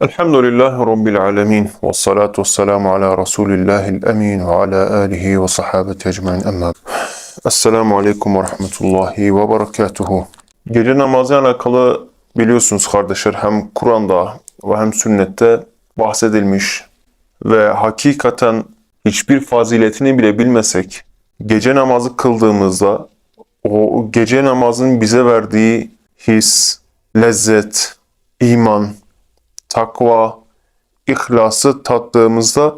Elhamdülillahi Rabbil alemin. Ve salatu ve selamu ala Resulillahil emin ve ala alihi ve sahabeti ecmain emma. Esselamu aleyküm ve rahmetullahi ve berekatuhu. Gece namazı alakalı biliyorsunuz kardeşler hem Kur'an'da ve hem sünnette bahsedilmiş ve hakikaten hiçbir faziletini bile bilmesek gece namazı kıldığımızda o gece namazın bize verdiği his, lezzet, iman, takva, ihlası tattığımızda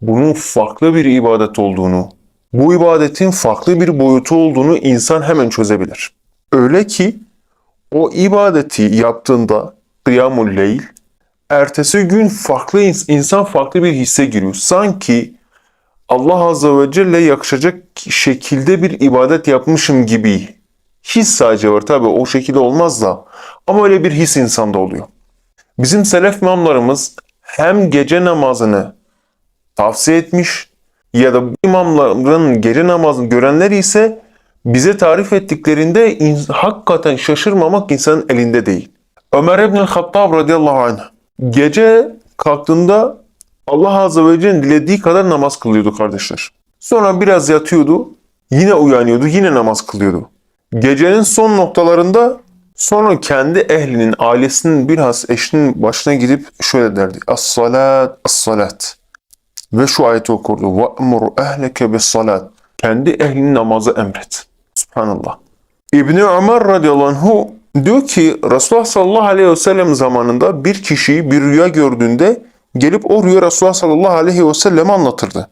bunun farklı bir ibadet olduğunu, bu ibadetin farklı bir boyutu olduğunu insan hemen çözebilir. Öyle ki o ibadeti yaptığında kıyamul leyl, ertesi gün farklı ins- insan farklı bir hisse giriyor. Sanki Allah Azze ve Celle yakışacak şekilde bir ibadet yapmışım gibi his sadece var. Tabi o şekilde olmaz da ama öyle bir his insanda oluyor. Bizim selef imamlarımız hem gece namazını tavsiye etmiş ya da bu imamların gece namazını görenler ise bize tarif ettiklerinde in- hakikaten şaşırmamak insanın elinde değil. Ömer İbn-i Hattab radıyallahu anh gece kalktığında Allah Azze ve Celle'nin dilediği kadar namaz kılıyordu kardeşler. Sonra biraz yatıyordu, yine uyanıyordu, yine namaz kılıyordu. Gecenin son noktalarında sonra kendi ehlinin, ailesinin biraz eşinin başına gidip şöyle derdi. As-salat, as-salat. Ve şu ayeti okurdu. وَأْمُرْ اَهْلَكَ بِالصَّلَاتِ Kendi ehlini namaza emret. Subhanallah. İbni Ömer radıyallahu anhu diyor ki Resulullah sallallahu aleyhi ve sellem zamanında bir kişi bir rüya gördüğünde gelip o rüya Resulullah sallallahu aleyhi ve selleme anlatırdı.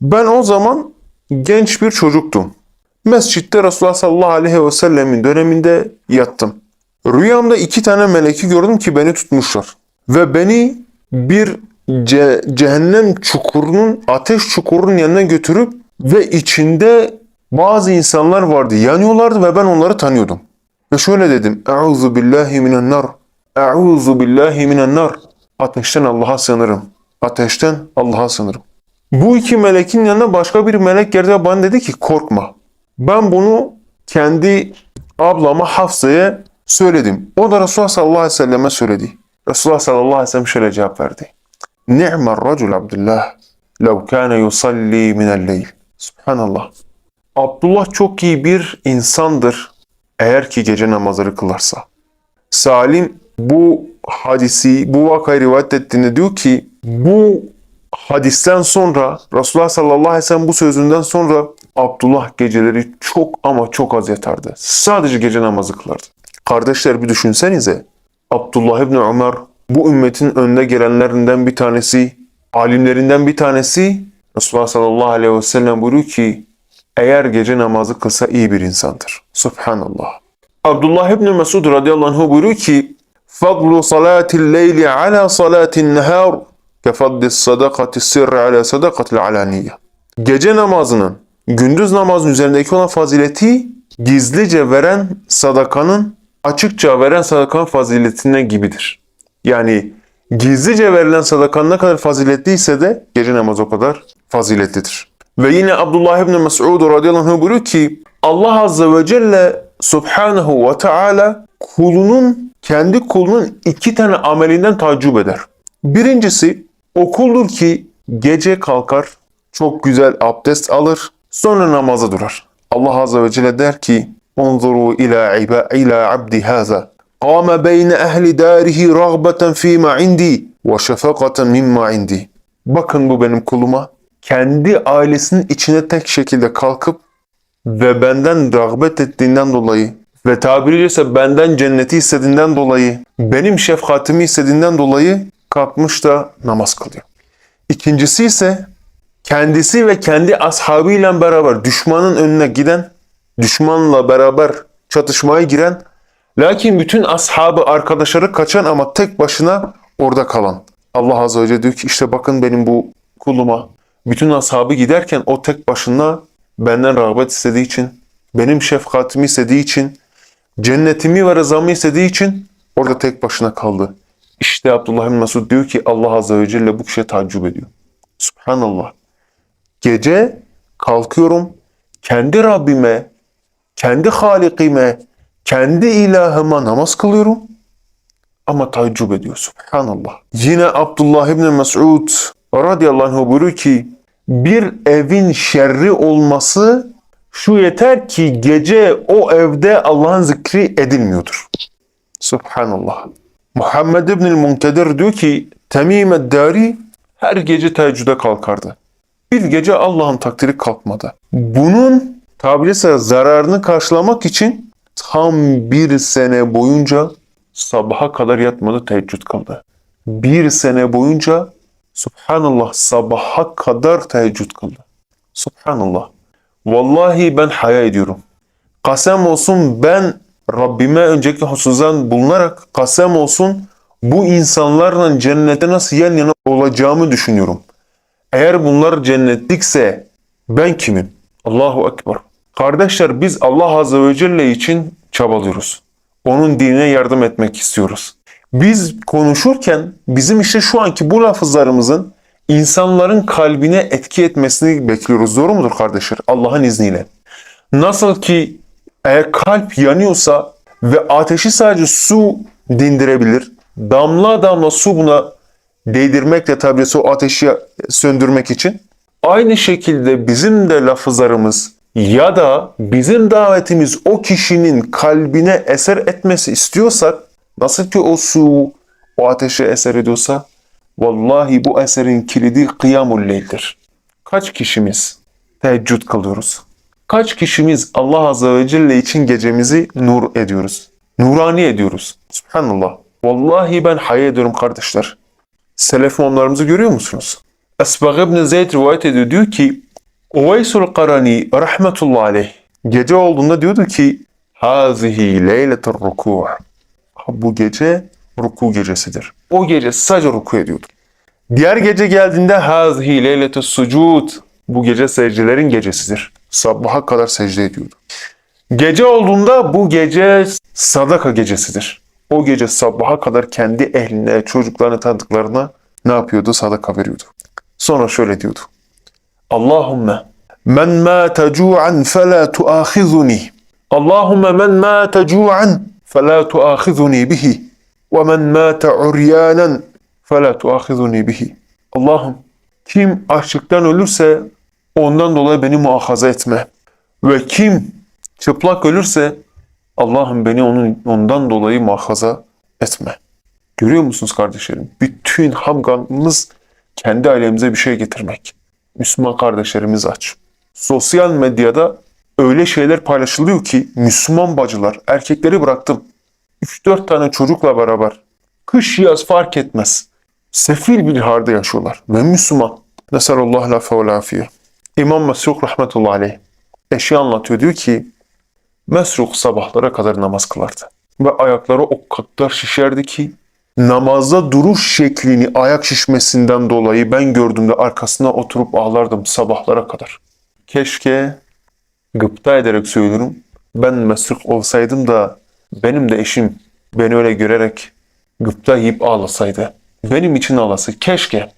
Ben o zaman genç bir çocuktum. Mescitte Resulullah sallallahu aleyhi ve sellemin döneminde yattım. Rüyamda iki tane meleki gördüm ki beni tutmuşlar. Ve beni bir ce- cehennem çukurunun, ateş çukurunun yanına götürüp ve içinde bazı insanlar vardı. Yanıyorlardı ve ben onları tanıyordum. Ve şöyle dedim. Euzu billahi minen nar. Euzu billahi minen nar. Ateşten Allah'a sığınırım. Ateşten Allah'a sığınırım. Bu iki melekin yanına başka bir melek geldi ve bana dedi ki korkma. Ben bunu kendi ablama Hafsa'ya söyledim. O da Resulullah sallallahu aleyhi ve selleme söyledi. Resulullah sallallahu aleyhi ve sellem şöyle cevap verdi. Ni'mer racul Abdullah lev kâne yusalli minel leyl. Subhanallah. Abdullah çok iyi bir insandır eğer ki gece namazları kılarsa. Salim bu hadisi, bu vakayı rivayet ettiğinde diyor ki bu hadisten sonra Resulullah sallallahu aleyhi ve sellem bu sözünden sonra Abdullah geceleri çok ama çok az yatardı. Sadece gece namazı kılardı. Kardeşler bir düşünsenize. Abdullah İbni Ömer bu ümmetin önde gelenlerinden bir tanesi, alimlerinden bir tanesi. Resulullah sallallahu aleyhi ve sellem buyuruyor ki eğer gece namazı kılsa iyi bir insandır. Subhanallah. Abdullah İbni Mesud radıyallahu anh buyuruyor ki فَضْلُ صَلَاةِ اللَّيْلِ عَلَى صَلَاةِ النَّهَارِ كَفَضِّ الصَّدَقَةِ السِّرِّ عَلَى صَدَقَةِ الْعَلَانِيَّةِ Gece namazının gündüz namazın üzerindeki olan fazileti gizlice veren sadakanın açıkça veren sadakanın faziletine gibidir. Yani gizlice verilen sadakanın ne kadar faziletliyse de gece namazı o kadar faziletlidir. Ve yine Abdullah İbni Mes'ud radıyallahu anh buyuruyor ki Allah Azze ve Celle Subhanahu ve Teala kulunun kendi kulunun iki tane amelinden tacip eder. Birincisi o kuldur ki gece kalkar, çok güzel abdest alır, sonra namaza durar. Allah Azze ve Celle der ki انظروا إلى عبا إلى عبد هذا قام بين أهل داره رغبة فيما عندي وشفقة مما عندي Bakın bu benim kuluma. Kendi ailesinin içine tek şekilde kalkıp ve benden rağbet ettiğinden dolayı ve tabiriyle ise benden cenneti istediğinden dolayı, benim şefkatimi istediğinden dolayı kalkmış da namaz kılıyor. İkincisi ise kendisi ve kendi ashabıyla beraber düşmanın önüne giden, düşmanla beraber çatışmaya giren, lakin bütün ashabı, arkadaşları kaçan ama tek başına orada kalan. Allah Azze ve Celle diyor ki işte bakın benim bu kuluma, bütün ashabı giderken o tek başına benden rağbet istediği için, benim şefkatimi istediği için, cennetimi ve rızamı istediği için orada tek başına kaldı. İşte Abdullah bin Mesud diyor ki Allah Azze ve Celle bu kişiye tacip ediyor. Subhanallah. Gece kalkıyorum, kendi Rabbime, kendi Halikime, kendi ilahıma namaz kılıyorum. ama tacip ediyor. Subhanallah. Yine Abdullah İbni Mes'ud radıyallahu anh buyuruyor ki bir evin şerri olması şu yeter ki gece o evde Allah'ın zikri edilmiyordur. Subhanallah. Muhammed İbnül Munkedir diyor ki Temim Eddari her gece teheccüde kalkardı. Bir gece Allah'ın takdiri kalkmadı. Bunun tabiri ise zararını karşılamak için tam bir sene boyunca sabaha kadar yatmadı teheccüd kıldı. Bir sene boyunca Subhanallah sabaha kadar teheccüd kıldı. Subhanallah. Vallahi ben haya ediyorum. Kasem olsun ben Rabbime önceki hususdan bulunarak kasem olsun bu insanlarla cennete nasıl yan yana olacağımı düşünüyorum. Eğer bunlar cennetlikse ben kimim? Allahu Ekber. Kardeşler biz Allah Azze ve Celle için çabalıyoruz. Onun dinine yardım etmek istiyoruz. Biz konuşurken bizim işte şu anki bu lafızlarımızın insanların kalbine etki etmesini bekliyoruz. Doğru mudur kardeşler? Allah'ın izniyle. Nasıl ki eğer kalp yanıyorsa ve ateşi sadece su dindirebilir. Damla damla su buna değdirmekle tabi o ateşi söndürmek için. Aynı şekilde bizim de lafızlarımız ya da bizim davetimiz o kişinin kalbine eser etmesi istiyorsak nasıl ki o su o ateşe eser ediyorsa vallahi bu eserin kilidi kıyamul leyldir. Kaç kişimiz teheccüd kılıyoruz? Kaç kişimiz Allah Azze ve Celle için gecemizi nur ediyoruz? Nurani ediyoruz. Subhanallah. Vallahi ben hayal ediyorum kardeşler. Selef imamlarımızı görüyor musunuz? Esbag ibn Zeyd rivayet ediyor. Diyor ki Uveysul Karani rahmetullah aleyh gece olduğunda diyordu ki Hazihi leyletur ruku' Bu gece ruku gecesidir. O gece sadece ruku ediyordu. Diğer gece geldiğinde Hazihi leyletus sucud Bu gece secdelerin gecesidir. Sabaha kadar secde ediyordu. Gece olduğunda bu gece sadaka gecesidir. O gece sabaha kadar kendi ehline, çocuklarına, tanıdıklarına ne yapıyordu? Sadaka veriyordu. Sonra şöyle diyordu. Allahümme men mâte cu'an felâ tuâkhizuni. Allahümme men mâte cu'an felâ tuâkhizuni bihi. Ve men mâte uryânen felâ tuâkhizuni bihi. Allah'ım kim açlıktan ölürse ondan dolayı beni muahaza etme. Ve kim çıplak ölürse Allah'ım beni onun ondan dolayı muhafaza etme. Görüyor musunuz kardeşlerim? Bütün hamgamımız kendi ailemize bir şey getirmek. Müslüman kardeşlerimiz aç. Sosyal medyada öyle şeyler paylaşılıyor ki Müslüman bacılar, erkekleri bıraktım. 3-4 tane çocukla beraber kış yaz fark etmez. Sefil bir harda yaşıyorlar ve Müslüman. Nesallallahu la fe ve afiye. İmam Mesruk rahmetullahi aleyh eşi anlatıyor diyor ki Mesruk sabahlara kadar namaz kılardı. Ve ayakları o kadar şişerdi ki namazda duruş şeklini ayak şişmesinden dolayı ben gördüğümde arkasına oturup ağlardım sabahlara kadar. Keşke gıpta ederek söylüyorum ben Mesruk olsaydım da benim de eşim beni öyle görerek gıpta yiyip ağlasaydı. Benim için ağlası. Keşke.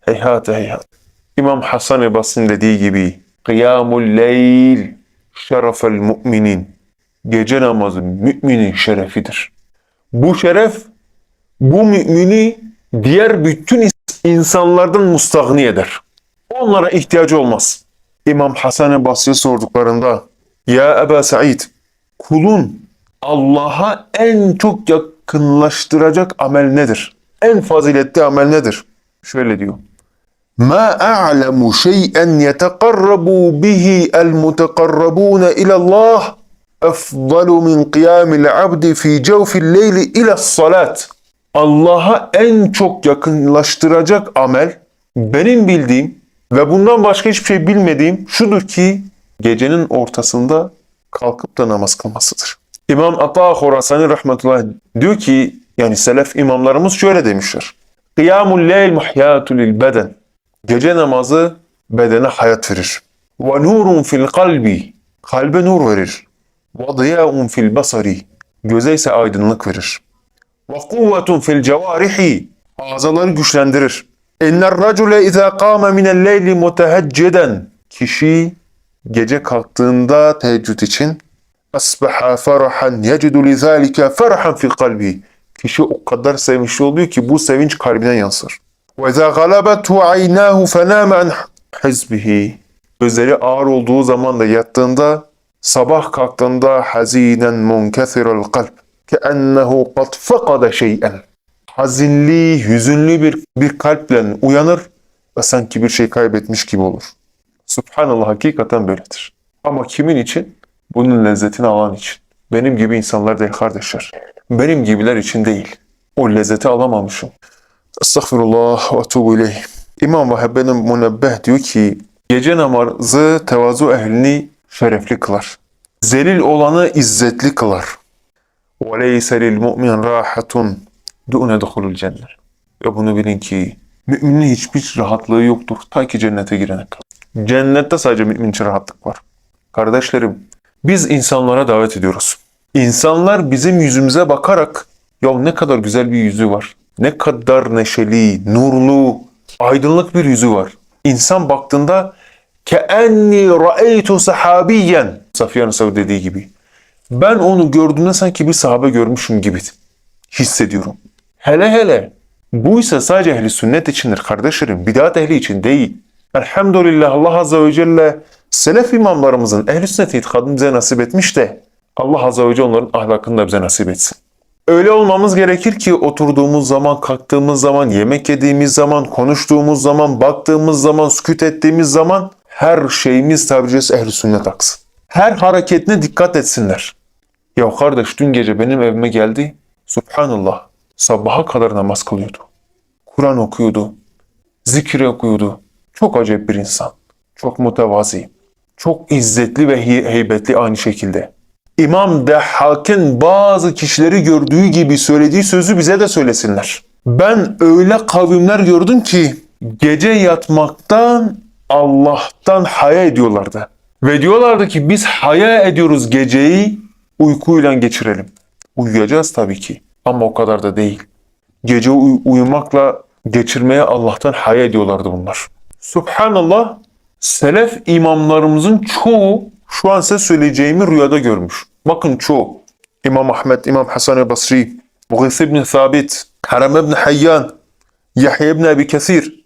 Heyhat heyhat. İmam Hasan-ı dediği gibi Kıyamul leyl şerefel müminin. Gece namazı müminin şerefidir. Bu şeref bu mümini diğer bütün insanlardan mustahni eder. Onlara ihtiyacı olmaz. İmam Hasan-ı Basri'ye sorduklarında Ya Eba Said kulun Allah'a en çok yakınlaştıracak amel nedir? En faziletli amel nedir? Şöyle diyor. Ma a'lemu şey'en yetekarrabu bihi el mutekarrabune ilallah efdalu min qiyamil abdi fi cevfil leyli ilas salat.'' Allah'a en çok yakınlaştıracak amel benim bildiğim ve bundan başka hiçbir şey bilmediğim şudur ki gecenin ortasında kalkıp da namaz kılmasıdır. İmam Ata Horasani rahmetullah diyor ki yani selef imamlarımız şöyle demişler. Kıyamul leyl muhyatu lil beden. Gece namazı bedene hayat verir. Ve nurun fil kalbi. Kalbe nur verir. Ve diyaun fil basari. Göze ise aydınlık verir. Ve kuvvetun fil cevarihi. Azaları güçlendirir. İnner racule izâ kâme minel leyli mutehecciden. Kişi gece kalktığında teheccüd için asbaha farahan yecidu lizalike farahan fi kalbi. Kişi o kadar sevinçli oluyor ki bu sevinç kalbine yansır. Ve izâ galabetu aynâhu fenâme an hizbihi. Gözleri ağır olduğu zaman da yattığında sabah kalktığında hazinen munkesiral kalp كَأَنَّهُ قَدْ فَقَدَ شَيْئًا Hazinli, hüzünlü bir, bir kalple uyanır ve sanki bir şey kaybetmiş gibi olur. Subhanallah hakikaten böyledir. Ama kimin için? Bunun lezzetini alan için. Benim gibi insanlar değil kardeşler. Benim gibiler için değil. O lezzeti alamamışım. Estağfirullah ve tuğbu ileyh. İmam Vahbe'nin münebbeh diyor ki gece namazı tevazu ehlini şerefli kılar. Zelil olanı izzetli kılar. وَلَيْسَ لِلْمُؤْمِنْ رَاحَةٌ دُعُنَ دُخُلُ الْجَنَّةِ Ve bunu bilin ki müminin hiçbir rahatlığı yoktur ta ki cennete girene kadar. Cennette sadece mümin için rahatlık var. Kardeşlerim, biz insanlara davet ediyoruz. İnsanlar bizim yüzümüze bakarak ya ne kadar güzel bir yüzü var. Ne kadar neşeli, nurlu, aydınlık bir yüzü var. İnsan baktığında كَاَنِّي رَأَيْتُ سَحَابِيًّا Safiye Nisa dediği gibi. Ben onu gördüğümde sanki bir sahabe görmüşüm gibi hissediyorum. Hele hele bu ise sadece ehli sünnet içindir kardeşlerim. Bidat ehli için değil. Elhamdülillah Allah Azze ve Celle selef imamlarımızın ehli sünnet itikadını bize nasip etmiş de Allah Azze ve Celle onların ahlakını da bize nasip etsin. Öyle olmamız gerekir ki oturduğumuz zaman, kalktığımız zaman, yemek yediğimiz zaman, konuştuğumuz zaman, baktığımız zaman, sükut ettiğimiz zaman her şeyimiz tabiri caizse ehl sünnet aksın. Her hareketine dikkat etsinler. Ya kardeş dün gece benim evime geldi. Subhanallah. Sabaha kadar namaz kılıyordu. Kur'an okuyordu. Zikir okuyordu. Çok acayip bir insan. Çok mütevazi. Çok izzetli ve he- heybetli aynı şekilde. İmam Dehhak'ın bazı kişileri gördüğü gibi söylediği sözü bize de söylesinler. Ben öyle kavimler gördüm ki gece yatmaktan Allah'tan haya ediyorlardı. Ve diyorlardı ki biz haya ediyoruz geceyi uykuyla geçirelim. Uyuyacağız tabii ki ama o kadar da değil. Gece uy- uyumakla geçirmeye Allah'tan haya ediyorlardı bunlar. Subhanallah selef imamlarımızın çoğu şu an size söyleyeceğimi rüyada görmüş. Bakın çoğu. İmam Ahmet, İmam Hasan Basri, Mughis ibn Sabit, Haram ibn Hayyan, Yahya ibn Ebi Kesir.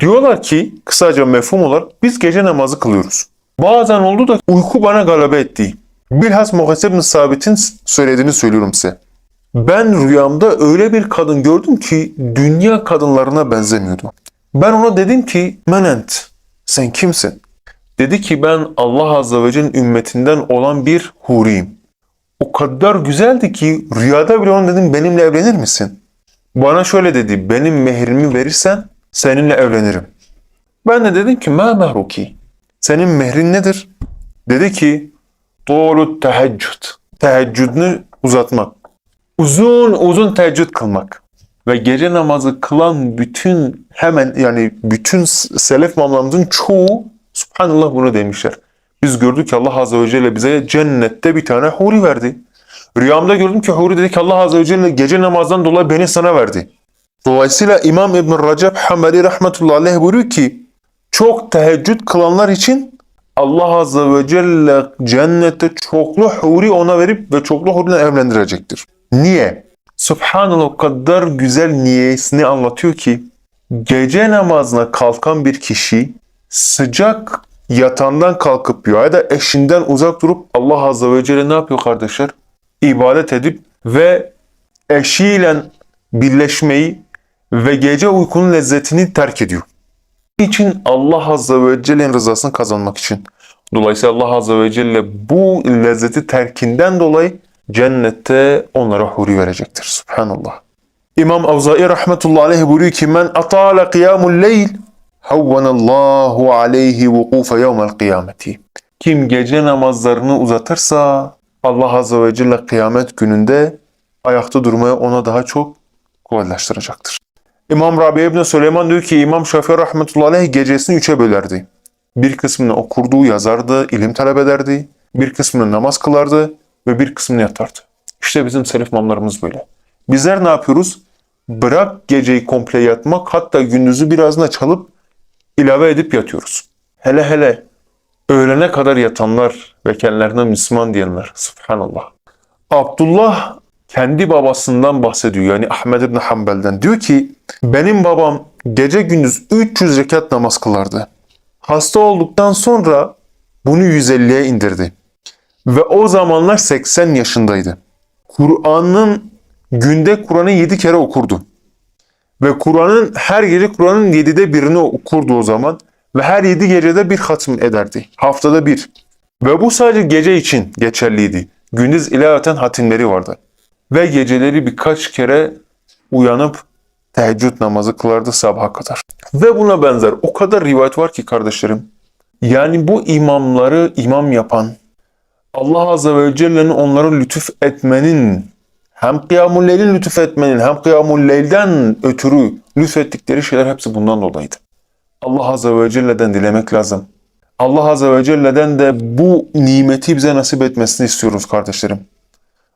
Diyorlar ki kısaca mefhum olarak biz gece namazı kılıyoruz. Bazen oldu da uyku bana galebe etti. Bilhas Mughis ibn Sabit'in söylediğini söylüyorum size. Ben rüyamda öyle bir kadın gördüm ki dünya kadınlarına benzemiyordu. Ben ona dedim ki menent sen kimsin? Dedi ki ben Allah Azze ve Celle'nin ümmetinden olan bir huriyim. O kadar güzeldi ki rüyada bile ona dedim benimle evlenir misin? Bana şöyle dedi benim mehrimi verirsen seninle evlenirim. Ben de dedim ki ma mehruki? Senin mehrin nedir? Dedi ki doğru teheccüd. Teheccüdünü uzatmak. Uzun uzun teheccüd kılmak. Ve gece namazı kılan bütün hemen yani bütün selef imamlarımızın çoğu subhanallah bunu demişler. Biz gördük ki Allah Azze ve Celle bize cennette bir tane huri verdi. Rüyamda gördüm ki huri dedi ki Allah Azze ve Celle gece namazdan dolayı beni sana verdi. Dolayısıyla İmam İbn Recep Hanbeli rahmetullahi aleyh buyuruyor ki çok teheccüd kılanlar için Allah Azze ve Celle cennette çoklu huri ona verip ve çoklu huriyle evlendirecektir. Niye? Subhanallah o kadar güzel niyesini anlatıyor ki gece namazına kalkan bir kişi sıcak yatağından kalkıp ya da eşinden uzak durup Allah Azze ve Celle ne yapıyor kardeşler? İbadet edip ve eşiyle birleşmeyi ve gece uykunun lezzetini terk ediyor. İçin Allah Azze ve Celle'nin rızasını kazanmak için. Dolayısıyla Allah Azze ve Celle bu lezzeti terkinden dolayı cennette onlara huri verecektir. Subhanallah. İmam Avzai rahmetullahi aleyhi buyuruyor ki men atala kıyamul leyl havvanallahu aleyhi vukufe yevmel kıyameti. Kim gece namazlarını uzatırsa Allah Azze ve Celle kıyamet gününde ayakta durmaya ona daha çok kolaylaştıracaktır. İmam Rabia İbni Süleyman diyor ki İmam Şafii rahmetullahi aleyh gecesini üçe bölerdi. Bir kısmını okurdu, yazardı, ilim talep ederdi. Bir kısmını namaz kılardı ve bir kısmını yatardı. İşte bizim selef imamlarımız böyle. Bizler ne yapıyoruz? Bırak geceyi komple yatmak hatta gündüzü birazına çalıp ilave edip yatıyoruz. Hele hele öğlene kadar yatanlar ve kendilerine Müslüman diyenler. Subhanallah. Abdullah kendi babasından bahsediyor. Yani Ahmed İbni Hanbel'den. Diyor ki benim babam gece gündüz 300 rekat namaz kılardı. Hasta olduktan sonra bunu 150'ye indirdi. Ve o zamanlar 80 yaşındaydı. Kur'an'ın günde Kur'an'ı 7 kere okurdu. Ve Kur'an'ın her gece Kur'an'ın 7'de birini okurdu o zaman. Ve her 7 gecede bir hatım ederdi. Haftada bir. Ve bu sadece gece için geçerliydi. Gündüz ilaveten hatimleri vardı. Ve geceleri birkaç kere uyanıp teheccüd namazı kılardı sabaha kadar. Ve buna benzer o kadar rivayet var ki kardeşlerim. Yani bu imamları imam yapan, Allah Azze ve Celle'nin onları lütuf etmenin, hem kıyamul leylin lütuf etmenin, hem kıyamul leylden ötürü lütfettikleri şeyler hepsi bundan dolayıydı. Allah Azze ve Celle'den dilemek lazım. Allah Azze ve Celle'den de bu nimeti bize nasip etmesini istiyoruz kardeşlerim.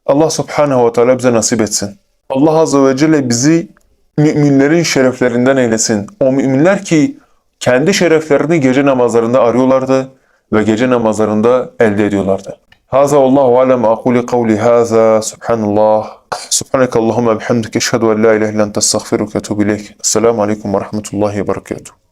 Allah Subhanahu ve Teala bize nasip etsin. Allah Azze ve Celle bizi müminlerin şereflerinden eylesin. O müminler ki kendi şereflerini gece namazlarında arıyorlardı ve gece namazlarında elde ediyorlardı. Haza Allahu alem aqulu kavli haza subhanallah subhaneke Allahumma bihamdike eşhedü en la ilahe illa ente estağfiruke ve etûbü ileyk. Esselamu aleyküm ve rahmetullahi ve berekatuhu.